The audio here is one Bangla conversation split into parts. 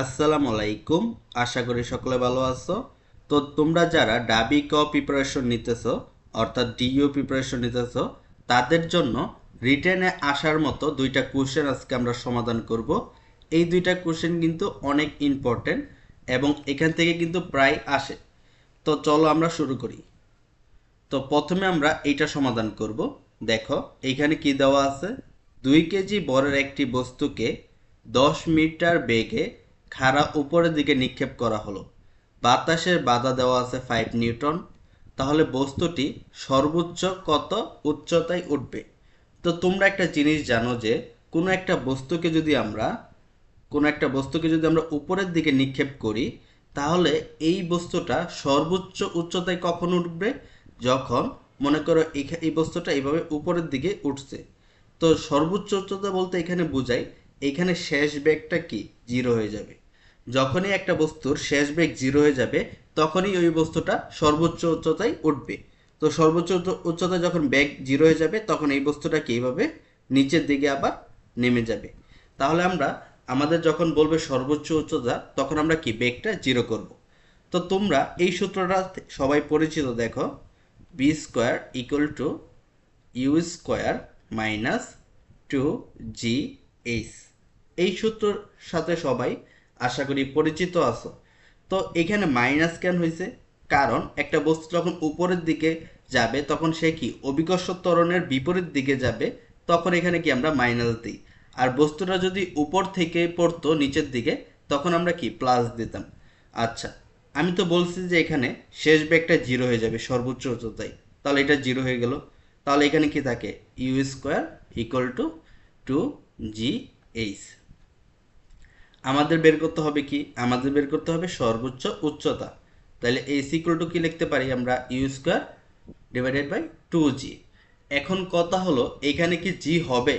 আসসালামু আলাইকুম আশা করি সকলে ভালো আছো। তো তোমরা যারা ডাবি ক প্রিপারেশন নিতেছো, অর্থাৎ ডিইও প্রিপারেশন নিতেছো, তাদের জন্য রিটেনে আসার মতো দুইটা কোশ্চেন আজকে আমরা সমাধান করব। এই দুইটা কোশ্চেন কিন্তু অনেক ইম্পর্টেন্ট এবং এখান থেকে কিন্তু প্রায় আসে। তো চলো আমরা শুরু করি। তো প্রথমে আমরা এইটা সমাধান করব। দেখো, এখানে কি দেওয়া আছে? দুই কেজি বরের একটি বস্তুকে দশ মিটার বেগে খাড়া উপরের দিকে নিক্ষেপ করা হলো। বাতাসের বাধা দেওয়া আছে ফাইভ নিউটন। তাহলে বস্তুটি সর্বোচ্চ কত উচ্চতায় উঠবে? তো তোমরা একটা জিনিস জানো যে, কোনো একটা বস্তুকে যদি আমরা, কোনো একটা বস্তুকে যদি আমরা উপরের দিকে নিক্ষেপ করি, তাহলে এই বস্তুটা সর্বোচ্চ উচ্চতায় কখন উঠবে? যখন মনে করো এই বস্তুটা এইভাবে উপরের দিকে উঠছে। তো সর্বোচ্চ উচ্চতা বলতে এখানে বোঝায় এখানে শেষ ব্যাগটা কি? জিরো হয়ে যাবে। যখনই একটা বস্তুর শেষ বেগ জিরো হয়ে যাবে, তখনই ওই বস্তুটা সর্বোচ্চ উচ্চতায় উঠবে। তো সর্বোচ্চ উচ্চতায় যখন বেগ জিরো হয়ে যাবে, তখন এই বস্তুটা কি এইভাবে নিচের দিকে আবার নেমে যাবে। তাহলে আমরা, আমাদের যখন বলবে সর্বোচ্চ উচ্চতা, তখন আমরা কি বেগটা জিরো করব? তো তোমরা এই সূত্রটা সবাই পরিচিত, দেখো V square equal to U square minus two G H এই সূত্রর সাথে সবাই আশা করি পরিচিত আছো। তো এখানে মাইনাস কেন হয়েছে কারণ একটা বস্তু যখন উপরের দিকে যাবে, তখন সে কি? অভিকর্ষ ত্বরণের বিপরীত দিকে যাবে, তখন এখানে কি আমরা মাইনাস দিই। আর বস্তুটা যদি উপর থেকে পড়তো নিচের দিকে, তখন আমরা কি? প্লাস দিতাম। আচ্ছা আমি তো বলছি যে এখানে শেষ ব্যাগটা জিরো হয়ে যাবে, সর্বোচ্চ উচ্চতায় তাহলে এটা জিরো হয়ে গেল। তাহলে এখানে কি থাকে? U square equal to two G H আমাদের বের করতে হবে কি? আমাদের বের করতে হবে সর্বোচ্চ উচ্চতা। তাহলে এই ইকুয়াল টু কি লিখতে পারি আমরা? U square divided by two G এখন কথা হলো, এখানে কি জি হবে?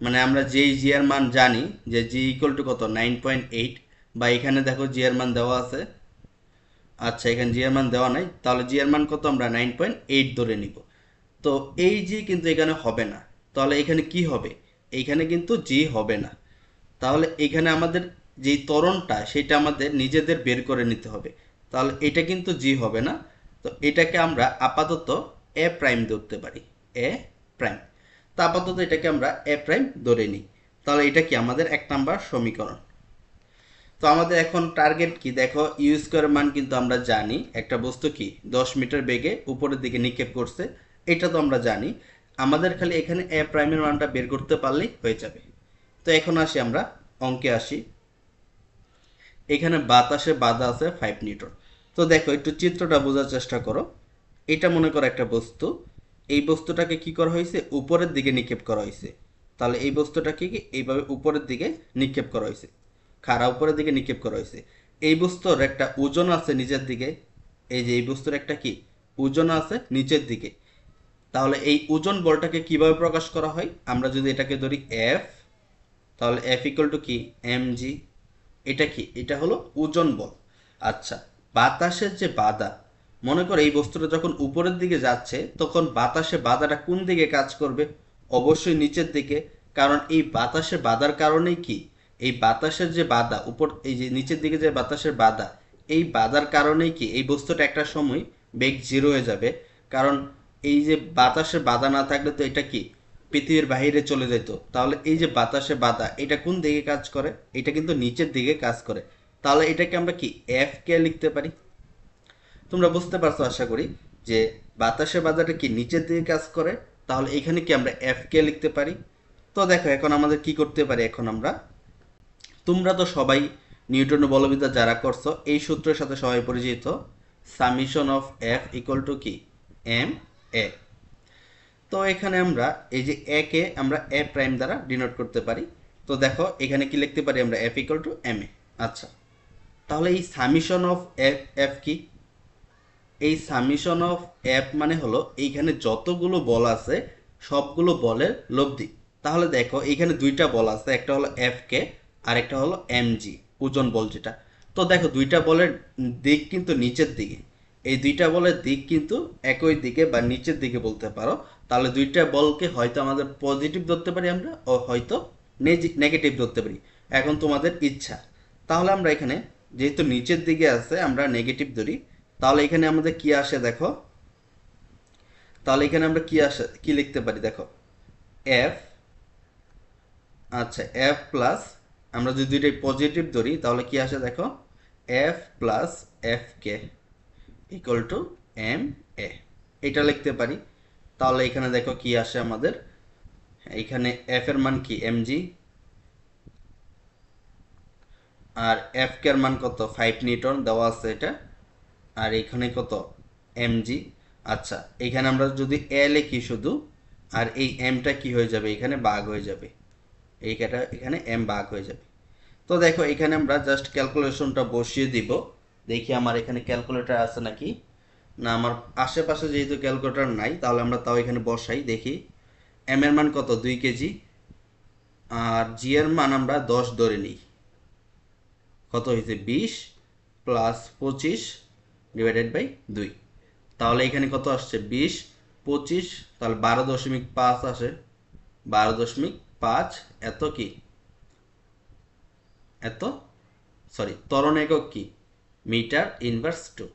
মানে আমরা যেই জি এর মান জানি, যে জি ইকুয়াল টু কত? নাইন পয়েন্ট এইট বা এখানে দেখো জি এর মান দেওয়া আছে। আচ্ছা এখানে জি এর মান দেওয়া নাই। তাহলে জি এর মান কত আমরা? নাইন পয়েন্ট এইট ধরে নিব। তো এই জি কিন্তু এখানে হবে না। তাহলে এখানে কি হবে? এইখানে কিন্তু জি হবে না। তাহলে এখানে আমাদের যেই তরণটা সেটা আমাদের নিজেদের বের করে নিতে হবে। তাহলে এটা কিন্তু জি হবে না। তো এটাকে আমরা আপাতত এ প্রাইম ধরতে পারি। এ প্রাইম তো আপাতত এটাকে আমরা এ প্রাইম ধরে নিই। তাহলে এটা কি আমাদের এক নাম্বার সমীকরণ। তো আমাদের এখন টার্গেট কি? দেখো ইউ স্কোয়ার মান কিন্তু আমরা জানি। একটা বস্তু কি? দশ মিটার বেগে উপরের দিকে নিক্ষেপ করছে। এটা তো আমরা জানি। আমাদের খালি এখানে এ প্রাইমের মানটা বের করতে পারলেই হয়ে যাবে। তো এখন আসি আমরা, অঙ্কে আসি। এখানে বাতাসে বাধা আছে ফাইভ নিউটন তো দেখো, একটু চিত্রটা বোঝার চেষ্টা করো। এটা মনে করো একটা বস্তু। এই বস্তুটাকে কি করা হয়েছে? উপরের দিকে নিক্ষেপ করা হয়েছে। তাহলে এই বস্তুটাকে কি? এইভাবে উপরের দিকে নিক্ষেপ করা হয়েছে। খাড়া উপরের দিকে নিক্ষেপ করা হয়েছে। এই বস্তুর একটা ওজন আছে নিচের দিকে। এই যে এই বস্তুর একটা কি? ওজন আছে নিচের দিকে। তাহলে এই ওজন বলটাকে কীভাবে প্রকাশ করা হয়? আমরা যদি এটাকে ধরি এফ তাহলে এফ ইকুয়াল টু কি? এম জি এটা কি? এটা হলো ওজন বল। আচ্ছা বাতাসের যে বাধা, মনে করো এই বস্তুটা যখন উপরের দিকে যাচ্ছে, তখন বাতাসে বাধাটা কোন দিকে কাজ করবে? অবশ্যই নিচের দিকে। কারণ এই বাতাসে বাধার কারণেই কি? এই বাতাসের যে বাধা, উপর, এই যে নিচের দিকে যে বাতাসের বাধা, এই বাধার কারণেই কি? এই বস্তুটা একটা সময় বেগ জিরো হয়ে যাবে। কারণ এই যে বাতাসের বাধা না থাকলে তো এটা কি? পৃথিবীর বাইরে চলে যেত। তাহলে এই যে বাতাসে বাধা, এটা কোন দিকে কাজ করে? এটা কিন্তু নিচের দিকে কাজ করে। তাহলে এটাকে আমরা কি এফ কে লিখতে পারি? তোমরা বুঝতে পারছ আশা করি যে বাতাসে বাধাটা কি নিচের দিকে কাজ করে? তাহলে এখানে কি আমরা এফ কে লিখতে পারি? তো দেখো, এখন আমাদের কি করতে পারি? এখন আমরা, তোমরা তো সবাই নিউটন বলবিদ্যা যারা করছ, এই সূত্রের সাথে সবাই পরিচিত। Summation of F equal to কি? এম এ তো এখানে আমরা এই যে এ কে আমরা এ প্রাইম দ্বারা ডিনোট করতে পারি। তো দেখো, এখানে কি লিখতে পারি আমরা? F equal to M A. আচ্ছা। তাহলে এই সামিশন অফ এফ এফ কি? এই সামিশন অফ এফ মানে হলো এইখানে যতগুলো বল আছে, সবগুলো বলের লব্ধি। তাহলে দেখো, এইখানে দুইটা বল আছে, একটা হলো এফ কে আর একটা হলো এম জি ওজন বল যেটা। তো দেখো, দুইটা বলের দিক কিন্তু নিচের দিকে। এই দুইটা বলের দিক কিন্তু একই দিকে বা নিচের দিকে বলতে পারো। তাহলে দুইটা বলকে হয়তো আমাদের পজিটিভ ধরতে পারি আমরা, ও হয়তো নেগেটিভ ধরতে পারি। এখন তোমাদের ইচ্ছা। তাহলে আমরা এখানে যেহেতু নিচের দিকে আছে, আমরা নেগেটিভ ধরি। তাহলে এখানে আমাদের কি আসে দেখো? তাহলে এখানে আমরা কি আসে, কি লিখতে পারি দেখো? এফ আচ্ছা এফ প্লাস আমরা যদি দুইটাই পজিটিভ ধরি, তাহলে কি আসে দেখো? F plus F K equal to M A এটা লিখতে পারি। তাহলে এখানে দেখো কি আসে আমাদের? এখানে এফ এর মান কি? এম জি আর এফ কে এর মান কত? ফাইভ নিউটন, দেওয়া আছে এটা। আর এখানে কত? এম জি আচ্ছা এখানে আমরা যদি এ লিখি শুধু, আর এই এমটা কি হয়ে যাবে? এখানে বাঘ হয়ে যাবে। এইটা এখানে এম বাঘ হয়ে যাবে। তো দেখো, এখানে আমরা জাস্ট ক্যালকুলেশনটা বসিয়ে দিব। দেখি আমার এখানে ক্যালকুলেটর আছে নাকি? না, আমার আশেপাশে যেহেতু ক্যালকুলেটার নাই, তাহলে আমরা তাও এখানে বসাই, দেখি। এম এর মান কত? দুই কেজি। আর জি এর মান আমরা দশ ধরে নিই। কত হয়েছে? বিশ প্লাস পঁচিশ ডিভাইডেড বাই দুই। তাহলে এখানে কত আসছে? বিশ, পঁচিশ, তাহলে বারো দশমিক পাঁচ আসে। বারো দশমিক পাঁচ, এত কি? এত? সরি তরণ একক কি? Metre inverse two.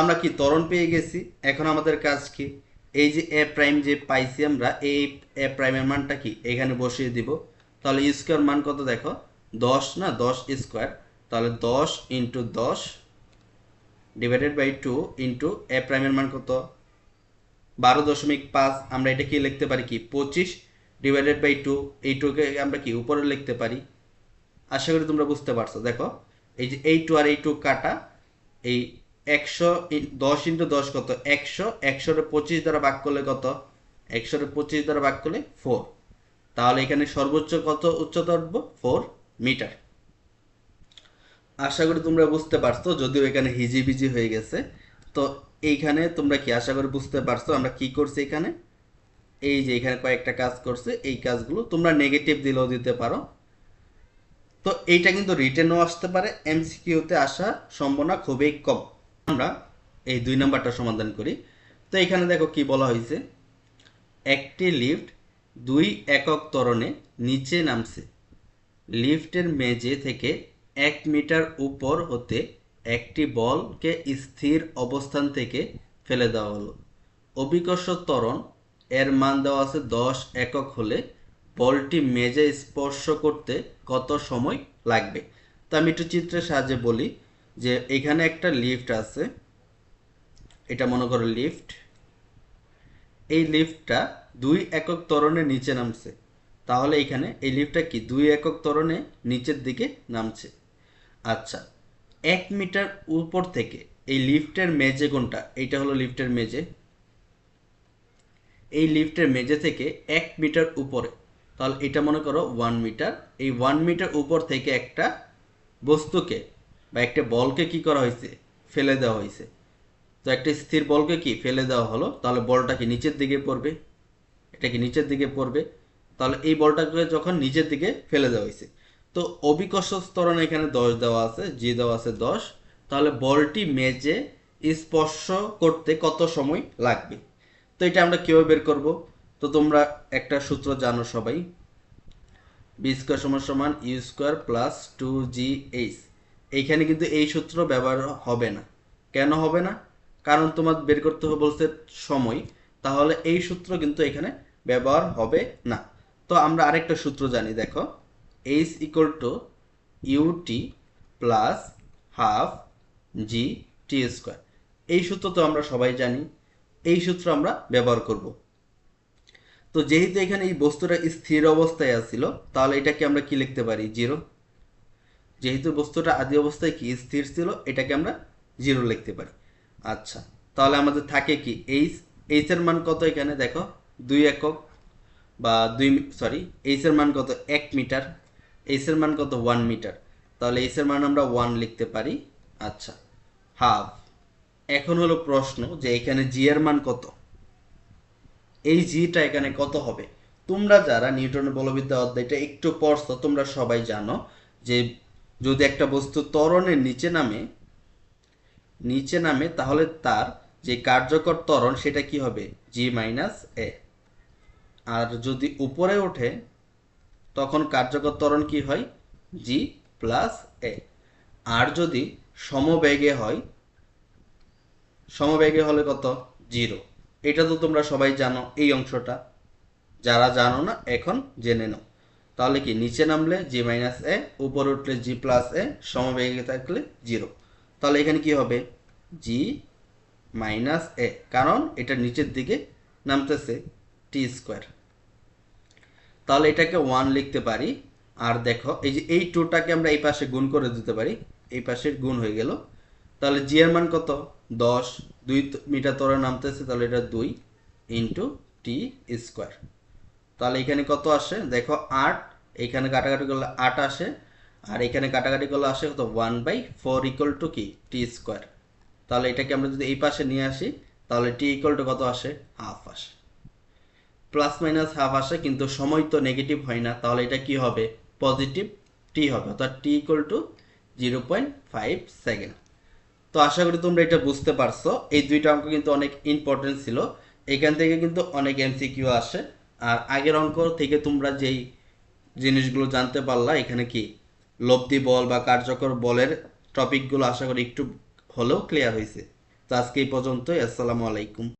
আমরা কি ত্বরণ পেয়ে গেছি? এখন আমাদের কাজ কি? এই যে এ প্রাইম যে পাইছি আমরা, এই এ প্রাইমের মানটা কি? এখানে বসিয়ে দিব। তাহলে স্কোয়ার মান কত দেখো? দশ না? দশ স্কোয়ার তাহলে দশ ইন্টু দশ divided by two into A প্রাইমের মান কত? বারো দশমিক পাঁচ। আমরা এটা কি লিখতে পারি কি? পঁচিশ ডিভাইডেড বাই টু এই টুকে আমরা কি উপরে লিখতে পারি? আশা করি তোমরা বুঝতে পারছ। দেখো, এই যে এই টু আর এই টু কাটা, এই একশো দশ ইন্টু দশ কত? একশো। একশোরে পঁচিশ দ্বারা ভাগ করলে কত? একশোরে পঁচিশ দ্বারা ভাগ করলে ফোর তাহলে এখানে সর্বোচ্চ কত উচ্চতা ফোর মিটার আশা করি তোমরা বুঝতে পারছ, যদিও এখানে হিজিবিজি হয়ে গেছে। তো এইখানে তোমরা কি আশা করি বুঝতে পারছ, আমরা কি করছি এখানে? এই যে এখানে কয়েকটা কাজ করছে, এই কাজগুলো তোমরা নেগেটিভ দিলেও দিতে পারো। তো এইটা কিন্তু রিটেনও আসতে পারে এমসিকিউতে আসার সম্ভাবনা খুবই কম। আমরা এই দুই নাম্বারটা সমাধান করি। তো এখানে দেখো কি বলা হয়েছে? একটি লিফট দুই একক ত্বরণে নিচে নামছে। লিফটের মেঝে থেকে এক মিটার উপর হতে একটি বলকে স্থির অবস্থান থেকে ফেলে দেওয়া হলো। অভিকর্ষ ত্বরণ এর মান দেওয়া আছে দশ একক হলে বলটি মেজে স্পর্শ করতে কত সময় লাগবে? তো আমি একটু চিত্রের সাহায্যে বলি। যে এখানে একটা লিফট আছে। এটা মনে করো লিফট। এই লিফটটা দুই একক ত্বরণে নিচে নামছে। তাহলে এখানে এই লিফটটা কি? দুই একক ত্বরণে নিচের দিকে নামছে। আচ্ছা এক মিটার উপর থেকে এই লিফটের মেজে কোনটা? এইটা হলো লিফটের মেজে এই লিফটের মেজে থেকে এক মিটার উপরে। তাহলে এটা মনে করো ওয়ান মিটার। এই ওয়ান মিটার উপর থেকে একটা বস্তুকে বা একটা বলকে কি করা হয়েছে? ফেলে দেওয়া হয়েছে। তো একটা স্থির বলকে কি ফেলে দেওয়া হলো? তাহলে বলটা কি নিচের দিকে পড়বে? এটা কি নিচের দিকে পড়বে? তাহলে এই বলটাকে যখন নিচের দিকে ফেলে দেওয়া হয়েছে। তো অবিকর্ষ স্তরণ এখানে দশ দেওয়া আছে জি দেওয়া আছে দশ। তাহলে বলটি মেজে স্পর্শ করতে কত সময় লাগবে? তো এটা আমরা কীভাবে বের করব? তো তোমরা একটা সূত্র জানো সবাই। বি স্কোয়ার সমান সমান U square plus two G H এইখানে কিন্তু এই সূত্র ব্যবহার হবে না। কেন হবে না? কারণ তোমার বের করতে হবে বলছে সময়। তাহলে এই সূত্র কিন্তু এখানে ব্যবহার হবে না। তো আমরা আরেকটা সূত্র জানি, দেখো। H equal to UT plus half G T square এই সূত্র তো আমরা সবাই জানি। এই সূত্র আমরা ব্যবহার করব। তো যেহেতু এখানে এই বস্তুটা স্থির অবস্থায় আছিল, তাহলে এটাকে আমরা কি লিখতে পারি? জিরো যেহেতু বস্তুটা আদি অবস্থায় কি? স্থির ছিল, এটাকে আমরা জিরো লিখতে পারি। আচ্ছা তাহলে আমাদের থাকে কি? এইচ এইচ এর মান কত এখানে? দেখো, দুই একক বা দুই সরি এইচ এর মান কত? এক মিটার। এইচ এর মান কত? ওয়ান মিটার তাহলে এইচ এর মান আমরা ওয়ান লিখতে পারি। আচ্ছা হাফ এখন হলো প্রশ্ন যে এখানে জি এর মান কত? এই জিটা এখানে কত হবে? তোমরা যারা নিউটনের বলবিদ্যা অধ্যায়টা একটু পড়ছো, তোমরা সবাই জানো যে যদি একটা বস্তু ত্বরণের নিচে নামে নিচে নামে, তাহলে তার যে কার্যকর ত্বরণ, সেটা কি হবে? জি মাইনাস এ আর যদি উপরে ওঠে, তখন কার্যকর ত্বরণ কি হয়? জি প্লাস এ আর যদি সমবেগে হয়, সমবেগে হলে কত? জিরো এটা তো তোমরা সবাই জানো, এই অংশটা। যারা জানো না, এখন জেনে নাও। তাহলে কি নিচে নামলে জি মাইনাস এ উপরে উঠলে জি প্লাস এ সমবেগে থাকলে জিরো তাহলে এখানে কি হবে? জি মাইনাস এ কারণ এটা নিচের দিকে নামতেছে টি স্কোয়ার তাহলে এটাকে ওয়ান লিখতে পারি, আর দেখো, এই যে এই টুটাকে আমরা এই পাশে গুণ করে দিতে পারি, এই পাশের গুণ হয়ে গেল। তাহলে জি এর মান কত? দশ। দুই মিটার তরে নামতেছে, তাহলে এটা দুই ইন্টু টি স্কোয়ার তাহলে এখানে কত আসে? দেখো, আট এখানে কাটাকাটি করলে আট আসে, আর এখানে কাটাকাটি করলে আসে কত? One by four equal to কি? টি স্কোয়ার তাহলে এটাকে আমরা যদি এই পাশে নিয়ে আসি, তাহলে টি ইকুয়াল টু কত আসে? হাফ আসে। প্লাস মাইনাস হাফ আসে, কিন্তু সময় তো নেগেটিভ হয় না, তাহলে এটা কি হবে? পজিটিভ টি হবে, অর্থাৎ T equal to zero point five second তো আশা করি তোমরা এটা বুঝতে পারছ। এই দুইটা অঙ্ক কিন্তু অনেক ইম্পর্টেন্ট ছিল। এখান থেকে কিন্তু অনেক এমসিকিউ আসে। আর আগের অঙ্ক থেকে তোমরা যেই জিনিসগুলো জানতে পারলা, এখানে কি লব্ধি বল বা কার্যকর বলের টপিকগুলো আশা করি একটু হলেও ক্লিয়ার হয়েছে তো আজকে এই পর্যন্তই, আসসালামু আলাইকুম।